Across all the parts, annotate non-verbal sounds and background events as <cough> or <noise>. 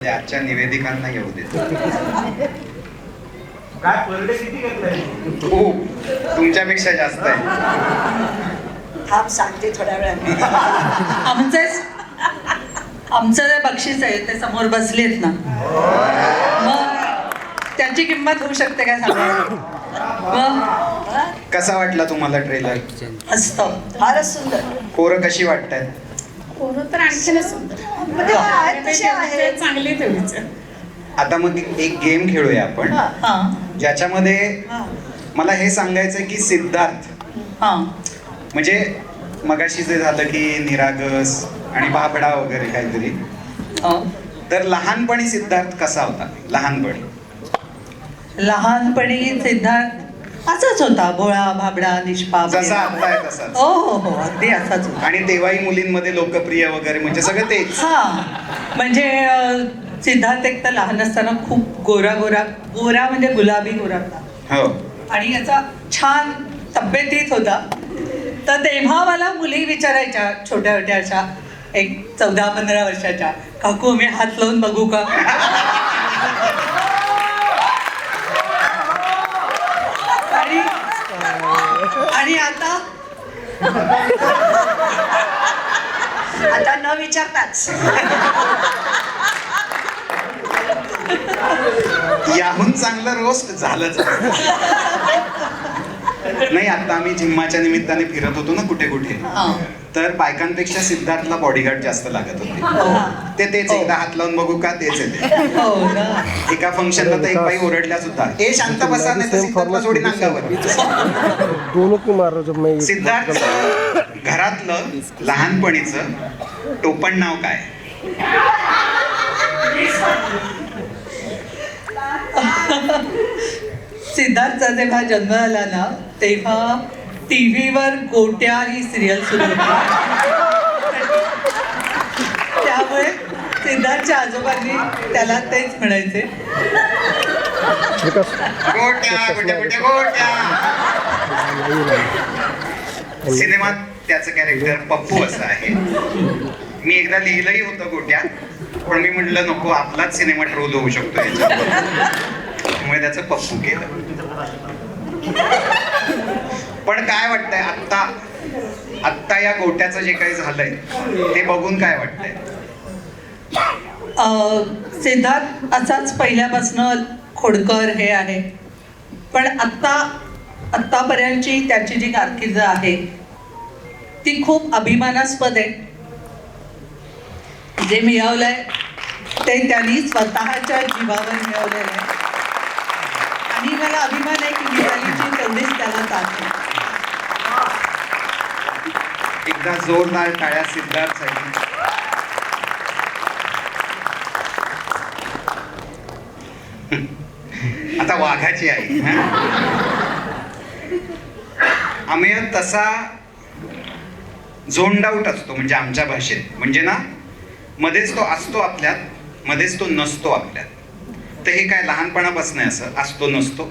आजच्या निवेदिकांना येऊ देतो काय पर डे किती घेतलंय? खूप. तुमच्यापेक्षा जास्त आहे. थांब सांगते थोड्या वेळाने. आमचे आमचं जे बक्षीस आहे ते समोर बसलेत ना. मग त्याची किंमत होऊ शकते काय सांगा? कसा वाटला तुम्हाला ट्रेलर? असतं फारच सुंदर. पोरं कशी वाटतायत पोरं तर आणखीनच सुंदर. आहेत तसे आहेत. चांगले तेवढीच. आता मग एक गेम खेळूया आपण. ज्याच्यामध्ये हा. मला हे सांगायचं की सिद्धार्थ. हां. म्हणजे मगाशी जे झालं की निरागस आणि बाबडा वगैरे काहीतरी. हं. तर लहानपणी सिद्धार्थ कसा होता? लहानपणी. लहानपणी सिद्धार्थ असाच होता भोळा भाबडा निष्पाप जसा आता आहे तसाच हो हो हो अगदी असाच होता. आणि तेव्हाही मुलींमध्ये लोकप्रिय वगैरे म्हणजे सगळं तेच. हा म्हणजे अं, सिद्धार्थ एक तर लहान असताना खूप गोरा गोरा गोरा म्हणजे गुलाबी गोरा होता. हो. आणि याचा छान तब्येतीत होता. तर तेव्हा मला मुली विचारायच्या छोट्या छोट्या अशा एक चौदा पंधरा वर्षाच्या काकू मी हात लावून बघू का आणि आणि आता? आता न विचारताच. याहून चांगलं रोस्ट झालंच. नाही आता आम्ही जिम्माच्या निमित्ताने फिरत होतो ना कुठे कुठे हा. तर बायकांपेक्षा सिद्धार्थला बॉडीगार्ड जास्त लागत होते. ते तेच एकदा हात लावून बघू का तेच येते हो ना. एका फंक्शनला तर एक बाई ओरडल्या सुद्धा. ए शांत बसा नाही तर सिद्धार्थला सोडीन अंगावर दोनों की मार रहा हूं जब मैं ये सिद्धार्थ घरातलं लहानपणीचं टोपण नाव काय? सिद्धार्थचा जेव्हा जन्म झाला ना तेव्हा टी व्हीवर गोट्या ही सिरियल सुरू होती त्यामुळे सिद्धार्थच्या आजोबांनी त्याला तेच म्हणायचे. सिनेमात त्याचं कॅरेक्टर पप्पू असं आहे. मी एकदा लिहिलंही होतं गोट्या पण मी म्हटलं नको आपलाच सिनेमा ट्रोल होऊ शकतो त्यामुळे त्याचं पप्पू केलं. पण काय वाटतंय आत्ता आत्ता या गोट्याचं जे काही झालंय ते बघून काय वाटतंय? सिद्धार्थ असाच पहिल्यापासनं खोडकर हे आहे. पण आत्ता आत्तापर्यंतची त्याची जी कारकीर्द आहे ती खूप अभिमानास्पद आहे. जे मिळवलंय ते त्यांनी स्वतःच्या जीवावर मिळवलेलं आहे. आणि मला अभिमान आहे की मिळालीची तेवढीच त्याला साथ एकदा जोरदार टाळ्या सिद्धार्थसाठी आता वाघाची आई? आम्ही तसा झोंड आउट असतो म्हणजे आमच्या भाषेत. म्हणजे ना मध्येच तो असतो आपल्यात मध्येच तो नसतो आपल्यात. तर हे काय लहानपणापासून आहे असं असतो नसतो?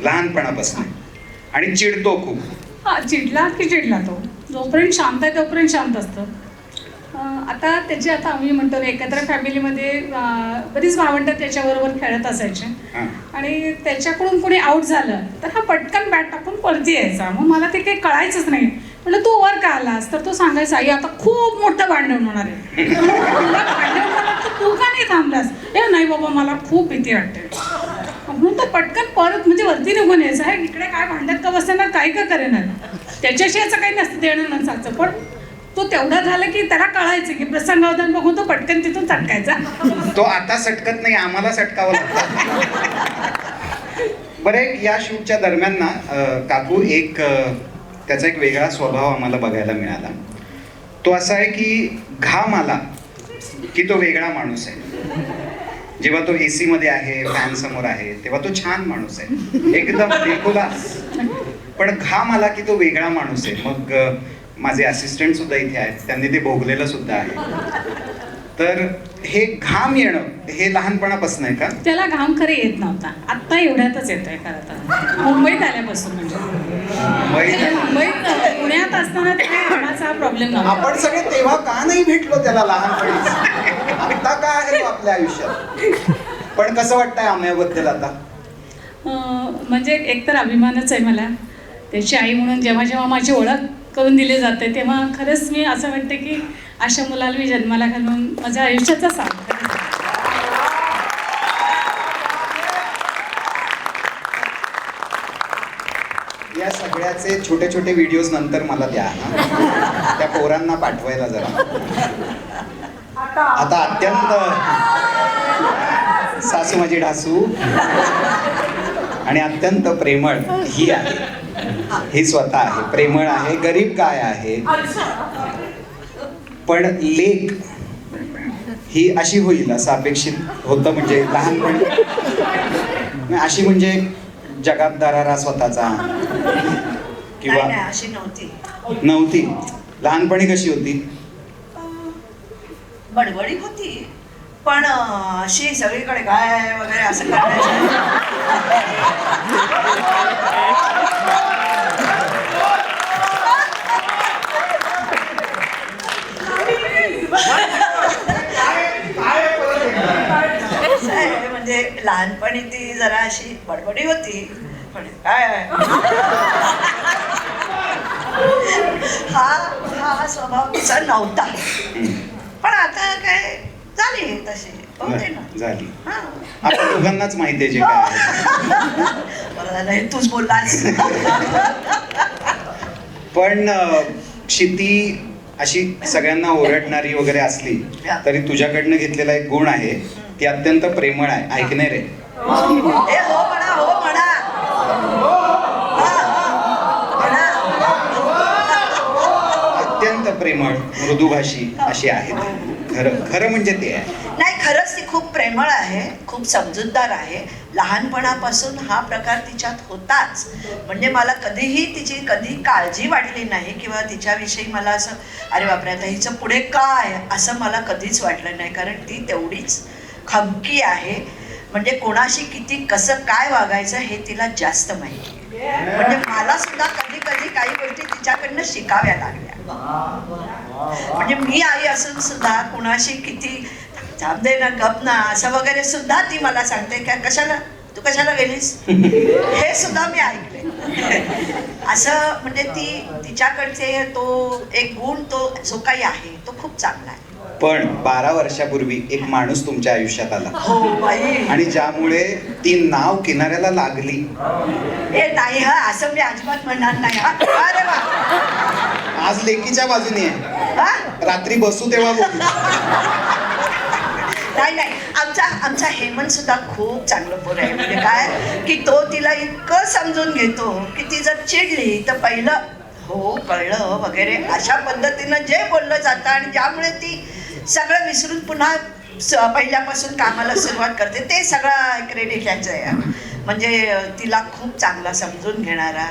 लहानपणापासून. आणि चिडतो खूप. हा चिडला की चिडला तो. जोपर्यंत शांत आहे तोपर्यंत शांत असतं. आता त्याची आता आम्ही म्हणतो एकत्र फॅमिलीमध्ये बरीच भावंडं त्याच्याबरोबर खेळत असायचे. हां. आणि त्याच्याकडून कोणी आउट झालं तर हा पटकन बॅट टाकून पळती यायचा. मग मला ते काही कळायचंच नाही. म्हणलं तू वर का आलास? तर तो सांगायचा आई आता खूप मोठं भांडण होणार आहे. <laughs> तर तू का नाही थांबलास? ए नाही बाबा मला खूप भीती वाटते. म्हणून तो पटकन परत म्हणजे वरती निघून यायचा. हे इकडे काय भांडत का बसणार? काय का करेना त्याच्याशी याचं काही नसतं देणं नसायचं पण तो तेवढा झाला की त्याला कळायचं की प्रसंगावधान बघून तो पटकन तिथून चटकायचा. तो आता सटकत नाही आम्हाला सटकावं लागतं. बरं एक या शूटच्या दरम्यान ना अं, काकू एक अं, त्याचा एक वेगळा स्वभाव आम्हाला बघायला मिळाला. तो असा आहे की घाम आला की तो वेगळा माणूस आहे. जेव्हा तो एसी मध्ये आहे फॅन समोर आहे तेव्हा तो छान माणूस आहे. एकदम बिलकुलास पण घाम आला की तो वेगळा माणूस आहे. मग अं, माझे असिस्टंट सुद्धा इथे आहेत. त्यांनी ते भोगलेलं सुद्धा आहे. तर हे घाम येणं हे लहानपणापासून आहे का? त्याला घाम खरे येत नव्हता. आत्ता एवढ्यातच येतोय खरं तर. मुंबईत आल्यापासून म्हणजे. मुंबईत? पुण्यात असताना ते राहण्याचा प्रॉब्लेम नव्हता आपण सगळे तेव्हा का नाही भेटलो त्याला लहानपणी आता का आहे आपल्या आयुष्यात? पण कसं वाटतंय आम्याबद्दल आता? म्हणजे एकतर अभिमानच आहे मला. त्याची आई म्हणून जेव्हा जेव्हा माझी ओळख करून दिले जाते. तेव्हा खरंच मी असं म्हणते की अशा मुलाला मी जन्माला घालून माझ्या आयुष्याचा साथ या सगळ्याचे छोटे छोटे व्हिडिओज नंतर मला द्या ना त्या पोरांना पाठवायला जरा. आता अत्यंत सासू माझी ढासू आणि अत्यंत प्रेमळ ही आहे. ही स्वतः आहे. प्रेमळ आहे गरीब काय आहे? पण लेख ही अशी होईल असं अपेक्षित होतं म्हणजे लहानपणी. अशी म्हणजे जगात दरारा स्वतःचा. किंवा नाही नाही अशी नव्हती. नव्हती. लहानपणी कशी होती? बडबडी होती. पण अशी सगळीकडे काय वगैरे असं करायचं असं आहे, म्हणजे लहानपणी ती जरा अशी बडबडी होती. पण काय? हा हा स्वभाव तिचा नव्हता. पण आता काय झाली तशी. झाली. हा. आपण दोघांनाच माहिती आहे जे काय तूच बोललास. पण क्षिती अशी सगळ्यांना ओरडणारी वगैरे असली तरी तुझ्याकडनं घेतलेला एक गुण आहे. ती अत्यंत प्रेमळ आहे. ऐकणे रे. हे हो हो हा, हा. अत्यंत प्रेमळ मृदुभाषी अशी आहे ती. खरं खरं म्हणजे ते आहे. नाही खरंच ती खूप प्रेमळ आहे खूप समजूतदार आहे. लहानपणापासून हा प्रकार तिच्यात होताच. म्हणजे मला कधीही तिची कधी काळजी वाटली नाही किंवा तिच्याविषयी मला असं अरे बापरे आता हिचं पुढे काय? असं मला कधीच वाटलं नाही. कारण ती तेवढीच खमकी आहे. म्हणजे कोणाशी किती कसं काय वागायचं हे तिला जास्त माहिती आहे. म्हणजे मला सुद्धा कधी कधी काही गोष्टी तिच्याकडनं शिकाव्या लागल्या. म्हणजे मी आई असून सुद्धा कुणाशी किती थांब दे ना गप ना असं वगैरे सुद्धा ती मला सांगते. का कशाला? तू कशाला गेलीस? हे सुद्धा मी ऐकले. असं म्हणजे ती तिच्याकडचे तो एक गुण तो जो काही आहे तो खूप चांगला आहे. पण बारा वर्षापूर्वी एक माणूस तुमच्या आयुष्यात आला. हो आणि ज्यामुळे ती नाव किनाऱ्याला लागली. ए नाही हा असं मी अजिबात म्हणणार नाही हा. अरे वा. आज लेकीच्या बाजूने आहे? रात्री बसू तेव्हा बोलू. नाही नाही. आमचा आमचा हेमंत सुद्धा खूप चांगलं पोर आहे. म्हणजे काय? की तो तिला इतकं समजून घेतो की ती जर चिडली तर पहिलं हो कळलं वगैरे. अशा पद्धतीनं जे बोललं जातं आणि ज्यामुळे ती सगळं विसरून पुन्हा स- पहिल्यापासून कामाला सुरुवात करते ते सगळं क्रेडिट याचं आहे. म्हणजे तिला खूप चांगला समजून घेणारा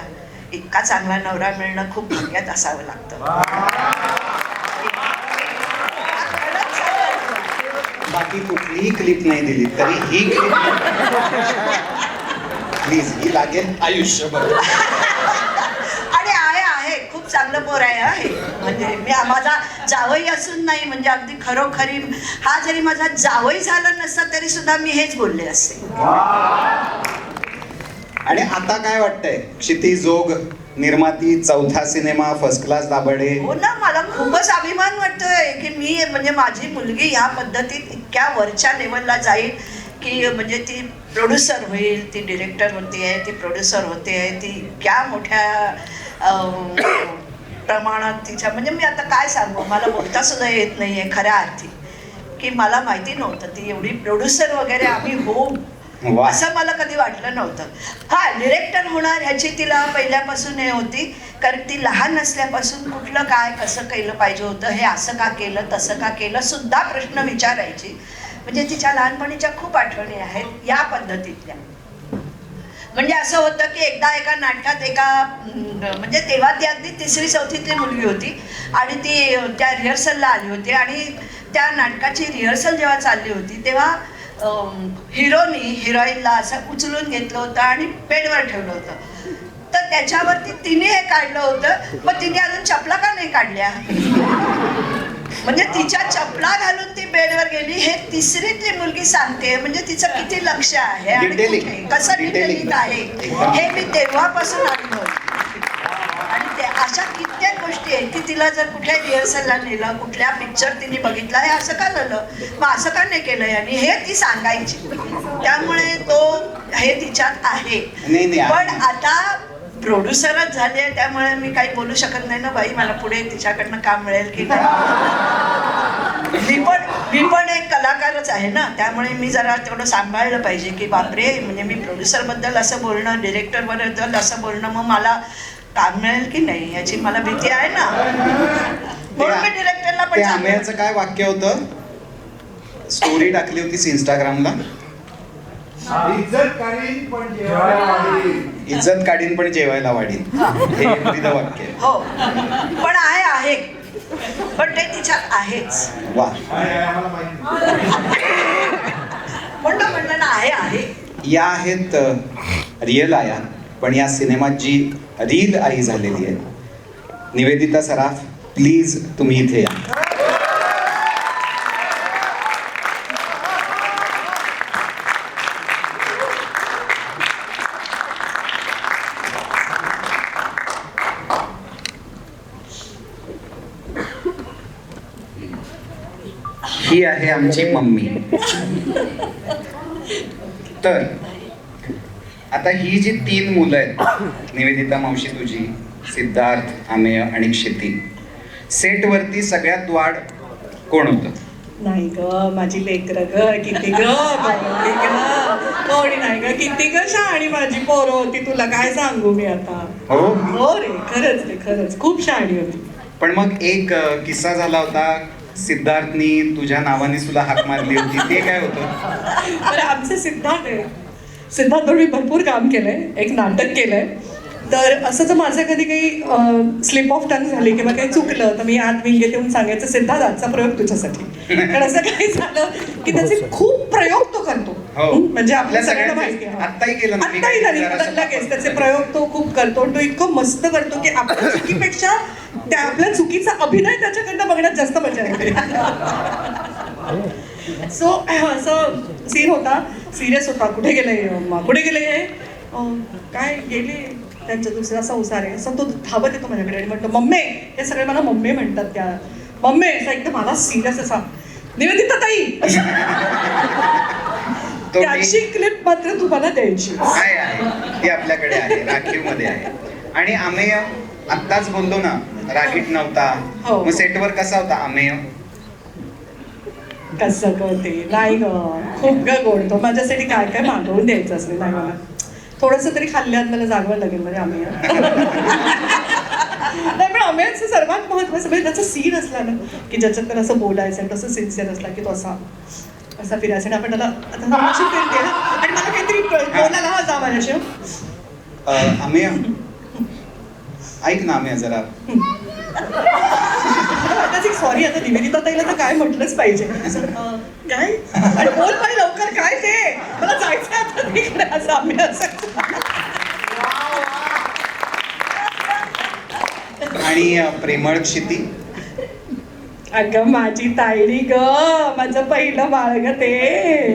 इतका चांगला नवरा मिळणं खूप भाग्यात असावं लागतं. बाकी कुठलीही क्लिप नाही दिली तरी ही क्लिप प्लीज ही लागेल आयुष्यभर. आणि आहे आहे. खूप चांगलं पोर आहे हा हे म्हणजे मी माझा जावई असून नाही म्हणजे अगदी खरोखरी हा जरी माझा जावई झाला नसता तरी सुद्धा मी हेच बोलले असते. आणि आता काय वाटतंय? क्षिती जोग. निर्माती चौथा सिनेमा फर्स्ट क्लास दाबडे हो ना मला खूपच अभिमान वाटतोय की मी म्हणजे माझी मुलगी ह्या पद्धतीत इतक्या वरच्या लेवलला जाईल की म्हणजे ती प्रोड्युसर होईल ती डिरेक्टर होते आहे ती प्रोड्युसर होते आहे ती इतक्या मोठ्या प्रमाणात तिच्या म्हणजे मी आता काय सांगू मला बोलता सुद्धा येत नाही आहे खऱ्या अर्थी. की मला माहिती नव्हतं ती एवढी प्रोड्युसर वगैरे आम्ही होऊ. हो, असं मला कधी वाटलं नव्हतं. हा डिरेक्टर होणार ह्याची तिला पहिल्यापासून हे होती कारण ती लहान असल्यापासून कुठलं काय कसं केलं पाहिजे होतं हे असं का केलं तसं का केलं सुद्धा प्रश्न विचारायची. म्हणजे तिच्या लहानपणीच्या खूप आठवणी आहेत या पद्धतीतल्या. म्हणजे असं होतं की एकदा एका नाटकात एका म्हणजे तेव्हा ती अगदी तिसरी चौथीतली मुलगी होती आणि ती त्या रिहर्सलला आली होती आणि त्या नाटकाची रिहर्सल जेव्हा चालली होती तेव्हा हिरोनी हिरोईनला असं उचलून घेतलं होतं आणि बेडवर ठेवलं होतं. तर त्याच्यावरती तिने हे काढलं होतं मग तिने अजून चपला का नाही काढल्या? म्हणजे तिच्या चपला घालून ती बेडवर गेली हे तिसरीतली मुलगी सांगते. म्हणजे तिचं किती लक्ष आहे आणि कसं. डिटेलिंग आहे? हे मी तेव्हापासून अनुभव आणि ते अशा आहेत की तिला जर कुठल्या रिहर्सलला नेलं कुठल्या पिक्चर तिने बघितला हे असं का झालं? मग असं का नाही केलं आणि हे ती सांगायची. त्यामुळे तो हे तिच्यात आहे. पण आता प्रोड्युसरच झाले त्यामुळे मी काही बोलू शकत नाही ना बाई. मला पुढे तिच्याकडनं काम मिळेल की नाही? मी पण मी पण एक कलाकारच आहे ना. त्यामुळे मी जरा तेवढं सांभाळलं पाहिजे की बापरे म्हणजे मी प्रोड्युसरबद्दल असं बोलणं डिरेक्टरबद्दल असं बोलणं मग मला काम मिळेल की नाही याची मला भीती आहे ना? म्हणून मी डिरेक्टरला पण ते सांगितलं. आंब्याचं काय वाक्य होतं? स्टोरी टाकली होतीस इंस्टाग्रामला इज्जत करीन पण जेवायला वाढीन. इज्जत काढीन पण जेवायला वाढीन हे वाक्य आहे. हो. पण आहे आहे. पण ते तिच्यात आहेच. वा. आम्हाला माहिती म्हणलं म्हणलं ना आहे आहे. या आहेत रिअल आया. पण या सिनेमात जी रील आई झालेली आहे निवेदिता सराफ प्लीज तुम्ही इथे या. ही आहे आमची मम्मी. तर आता ही जी तीन मुलं आहेत निवेदिता मावशी तुझी सिद्धार्थ आमेय आणि क्षिती सेटवरती सगळ्यात वाढ कोण होतं? नाही ग माझी लेकर ग किती ग कोणी नाही ग किती ग शहाणी माझी पोरं होती तुला काय सांगू मी आता? हो? हो रे खरंच रे खरंच खूप शहाणी होती. पण मग एक किस्सा झाला होता सिद्धार्थनी तुझ्या नावाने तुला हाक मारली होती ते काय होतं? <laughs> तर आमचे सिद्धार्थ आहे. सिद्धार्थवर मी भरपूर काम केलंय एक नाटक केलंय. तर असं जर माझं कधी काही स्लिप ऑफ टंग झाली किंवा काही चुकलं तर मी आत विंगेत येऊन सांगायचं सिद्धार्थ आजचा प्रयोग तुझ्यासाठी. कारण असं काही झालं की त्याचे खूप प्रयोग तो करतो. हो. म्हणजे आपल्या सगळ्यांना माहिती आहे. आत्ताही केलं झाली. लगेच त्याचे प्रयोग तो खूप करतो. तो इतकं मस्त करतो की आपल्या चुकीपेक्षा त्या आपल्या चुकीचा अभिनय त्याच्याकडनं बघण्यात जास्त मजा येते. <laughs> सो असं सीन होता. सिरियस होता. कुठे गेले? कुठे गेले? हे काय गेले? त्यांचा दुसरा संसार आहे. असं तो धावत येतो माझ्याकडे आणि म्हणतो मम्मी हे सगळे मला मम्मी म्हणतात त्या. मम्मी असं एकदम मला सिरियस असा निवेदिता ताई. <laughs> तो त्याची क्लिप मात्र तुम्हाला द्यायची. आहे आहे. ती आपल्याकडे आहे राखीवमध्ये आहे. आणि आमेय आत्ताच बोललो ना रागीट नव्हता. हो. मग सेटवर कसा होता? आमेय कसं करते? नाही ग. खूप ग गोड. तो माझ्यासाठी काय काय मागवून द्यायचं असले नाही मला थोडंसं तरी खाल्ल्यात मला जागवायला लागेल म्हणजे आम्ही. नाही पण अमेयचं सर्वात महत्वाचं म्हणजे त्याचा सीन असला ना की ज्याच्यात तर असं बोलायचं तसं सिन्सिअर असला की तो असा असा फिरायचा. आणि आपण त्याला आता फिरते ना. आणि मला काहीतरी बोलायला हा जा माझ्याशी. अ, आमेय ऐक ना आमेय जरा सॉरी आता निवेदिता ताईला तर काय म्हटलंच पाहिजे. काय? आणि बोल बाई लवकर काय ते? मला जायचं आता तिकडे असं आम्ही असं. आणि प्रेमळ क्षिती? अगं माझी तायडी ग माझं पहिलं बाळ ग ते.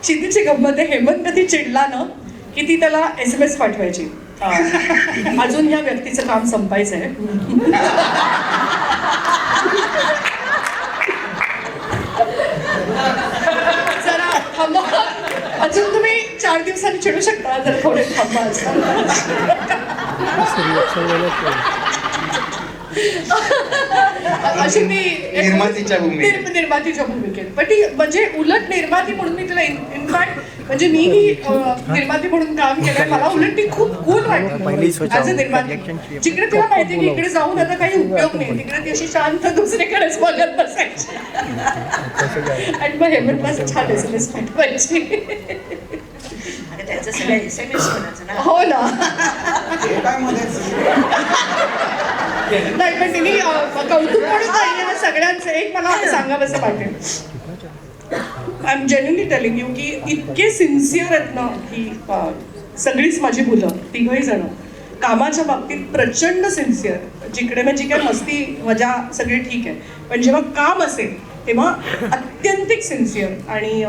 क्षितीची गंमत आहे हेमंत कधी चिडला ना की ती त्याला एस एम एस पाठवायची. अजून या व्यक्तीचं काम संपायचं आहे अजून तुम्ही चार दिवसांनी चिडू शकता जर थोडे थांबा अशी ती निर्मातीच्या भूमिकेत. पण ती म्हणजे उलट निर्माती म्हणून मी तिला म्हणजे मी ही निर्माती म्हणून काम केलं मला उलट ती खूप कूल निर्माती. Relationship. जिकडे तिला माहिती की इकडे जाऊन आता काही उपयोग नाही. तिकडे ती अशी शांत दुसरीकडेच बघत बसायची. आणि मग हेमंत माझं छान एस पाठवायची करायचं ना? हो ना. नाही पण तिने कौतुक म्हणून सगळ्यांचं. एक मला सांगावंसं वाटेल I am genuinely telling you की इतके सिन्सिअर आहेत ना की सगळीच माझी मुलं तिघही जण कामाच्या बाबतीत प्रचंड सिन्सिअर जिकडे म्हणजे काय मस्ती मजा सगळी ठीक आहे. पण जेव्हा काम असेल तेव्हा अत्यंतिक सिन्सिअर आणि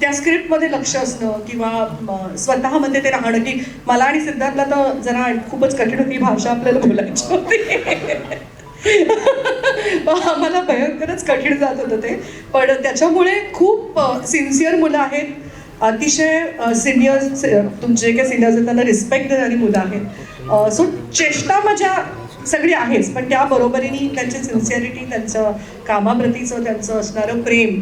त्या स्क्रिप्टमध्ये लक्ष असणं किंवा स्वतःमध्ये ते राहणं की मला आणि सिद्धार्थला तर जरा खूपच कठीण होती भाषा आपल्याला बोलायची होती. <laughs> आम्हाला भयंकरच कठीण जात होतं ते. पण त्याच्यामुळे खूप सिन्सिअर मुलं आहेत. अतिशय सिनियर्स तुमचे जे काही सिनियर्स आहेत त्यांना रिस्पेक्ट देणारी मुलं आहेत. सो चेष्टा माझ्या सगळी आहेच. पण त्या बरोबरीने त्यांची सिन्सिअरिटी त्यांचं कामाप्रतीचं त्यांचं असणारं प्रेम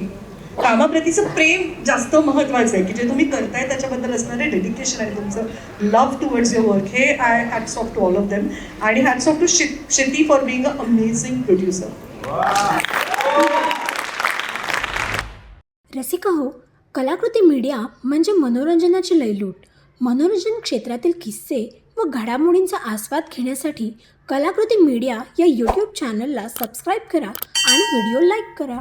कामाप्रतीचं प्रेम जास्त महत्वाचं आहे की जे तुम्ही करताय त्याच्याबद्दल असणारे डेडिकेशन आहे तुमचं. लव्ह टुवर्ड्स युअर वर्क हे I hats off to all of them आणि hats off to Shetty for being a amazing producer Rasika हो कलाकृती मीडिया म्हणजे मनोरंजनाची लयलूट. मनोरंजन क्षेत्रातील किस्से व घडामोडींचा आस्वाद घेण्यासाठी कलाकृती मीडिया या यूट्यूब चॅनलला सबस्क्राईब करा आणि व्हिडिओ लाईक करा.